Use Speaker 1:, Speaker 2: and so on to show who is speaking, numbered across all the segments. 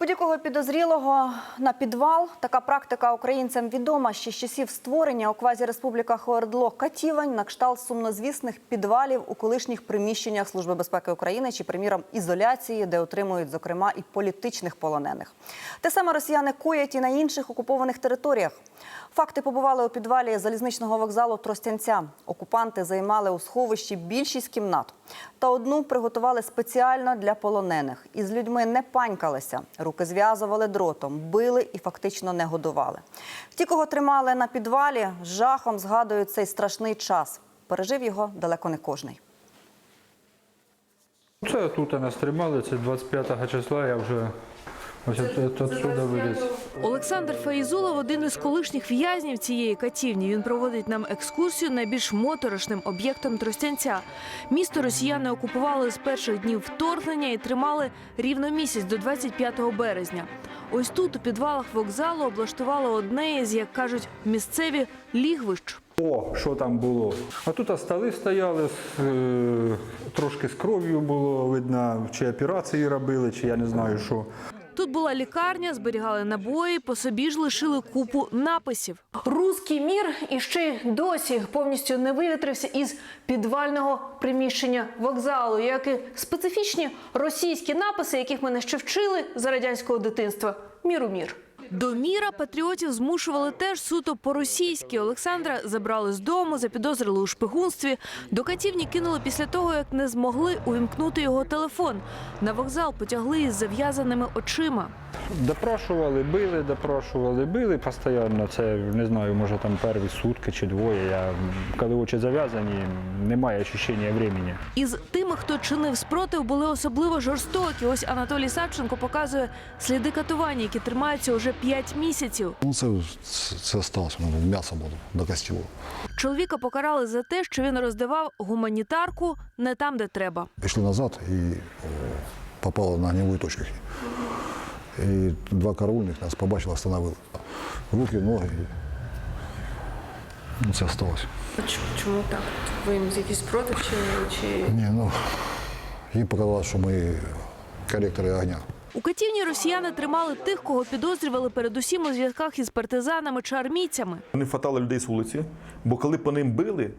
Speaker 1: Будь-якого підозрілого на підвал така практика українцям відома ще з часів створення у квазі-республіках ОРДЛО катівань на кшталт сумнозвісних підвалів у колишніх приміщеннях Служби безпеки України чи, приміром, ізоляції, де отримують, зокрема, і політичних полонених. Те саме росіяни коять і на інших окупованих територіях. Факти побували у підвалі залізничного вокзалу Тростянця. Окупанти займали у сховищі більшість кімнат. Та одну приготували спеціально для полонених. Із людьми не панькалися, руки зв'язували дротом, били і фактично не годували. Ті, кого тримали на підвалі, з жахом згадують цей страшний час. Пережив його далеко не кожний.
Speaker 2: Це тут нас тримали, це 25 числа, я вже ось от- от- отсюда виліз.
Speaker 3: Олександр Фаїзулов – один із колишніх в'язнів цієї катівні. Він проводить нам екскурсію найбільш моторошним об'єктом Тростянця. Місто росіяни окупували з перших днів вторгнення і тримали рівно місяць до 25 березня. Ось тут, у підвалах вокзалу, облаштували одне із, як кажуть, місцеві лігвищ.
Speaker 2: О, що там було? А тут столи стояли, е, трошки з кров'ю було видно, чи операції робили, чи я не знаю що.
Speaker 3: Тут була лікарня, зберігали набої, по собі ж лишили купу написів. Руський мір і ще й досі повністю не вивітрився із підвального приміщення вокзалу, як і специфічні російські написи, яких мене ще вчили за радянського дитинства. Міру мір. До міра патріотів змушували теж суто по-російськи. Олександра забрали з дому, запідозрили у шпигунстві. До катівні кинули після того, як не змогли увімкнути його телефон. На вокзал потягли із зав'язаними очима.
Speaker 2: Допрашували, били, допрашували, били постійно. Це не знаю, може там перві сутки чи двоє. Я коли очі зав'язані, немає відчуття времени.
Speaker 3: Із тими, хто чинив спротив, були особливо жорстокі. Ось Анатолій Савченко показує сліди катування, які тримаються уже п'ять місяців.
Speaker 4: Ну, це, це, сталося, м'ясо було до костілу.
Speaker 3: Чоловіка покарали за те, що він роздавав гуманітарку не там, де треба.
Speaker 4: Пішли назад і попали на огневу точку. І два караульних нас побачили, остановили. Руки, ноги. Ну, це сталося.
Speaker 5: Чому так? Ви їм якийсь спротив чи, чи...
Speaker 4: Ні, ну, їм показалось, що ми коректори огня.
Speaker 3: У катівні росіяни тримали тих, кого підозрювали передусім у зв'язках із партизанами чи армійцями.
Speaker 6: Вони фатали людей з вулиці, бо коли по ним били,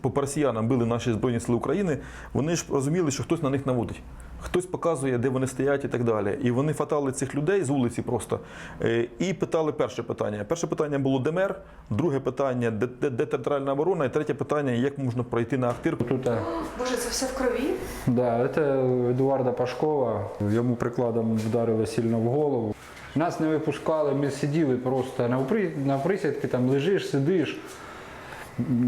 Speaker 6: по росіянам били наші Збройні Сили України, вони ж розуміли, що хтось на них наводить. Хтось показує, де вони стоять і так далі. І вони фатали цих людей з вулиці просто е, і питали перше питання. Перше питання було де мер, друге питання, де, де, де територіальна оборона, і третє питання, як можна пройти на Ахтирку.
Speaker 2: Тут е,
Speaker 5: Боже, це все в крові?
Speaker 2: Да, це Едуарда Пашкова. Йому прикладом вдарили сильно в голову. Нас не випускали, ми сиділи просто на при- на присідки, там лежиш, сидиш.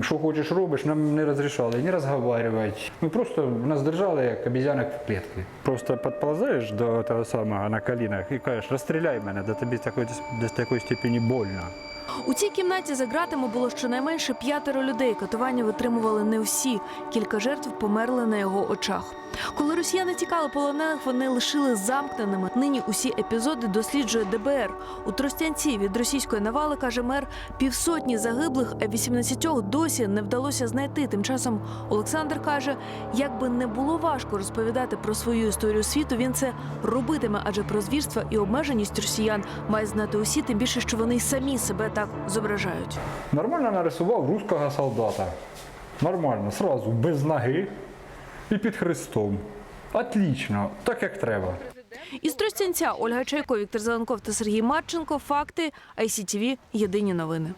Speaker 2: Що хочеш робиш, нам не розрішали не розмовляти. Ми просто нас держали як обізянок в клітці. Просто підползаєш до того самого на колінах і кажеш, розстріляй мене, до тобі такої, до такої степені больно.
Speaker 3: У цій кімнаті за ґратами було щонайменше п'ятеро людей. Катування витримували не всі. Кілька жертв померли на його очах. Коли росіяни тікали полонених, вони лишили замкненими. Нині усі епізоди досліджує ДБР. У Тростянці від російської навали каже мер півсотні загиблих, а 18 досі не вдалося знайти. Тим часом Олександр каже, як би не було важко розповідати про свою історію світу, він це робитиме, адже про звірства і обмеженість росіян мають знати усі, тим більше, що вони й самі себе так зображають.
Speaker 2: Нормально нарисував руського солдата. Нормально, сразу, без ноги і під хрестом. Отлично, так як треба.
Speaker 3: Із Тростянця Ольга Чайко, Віктор Зеленков та Сергій Марченко. Факти ICTV. Єдині новини.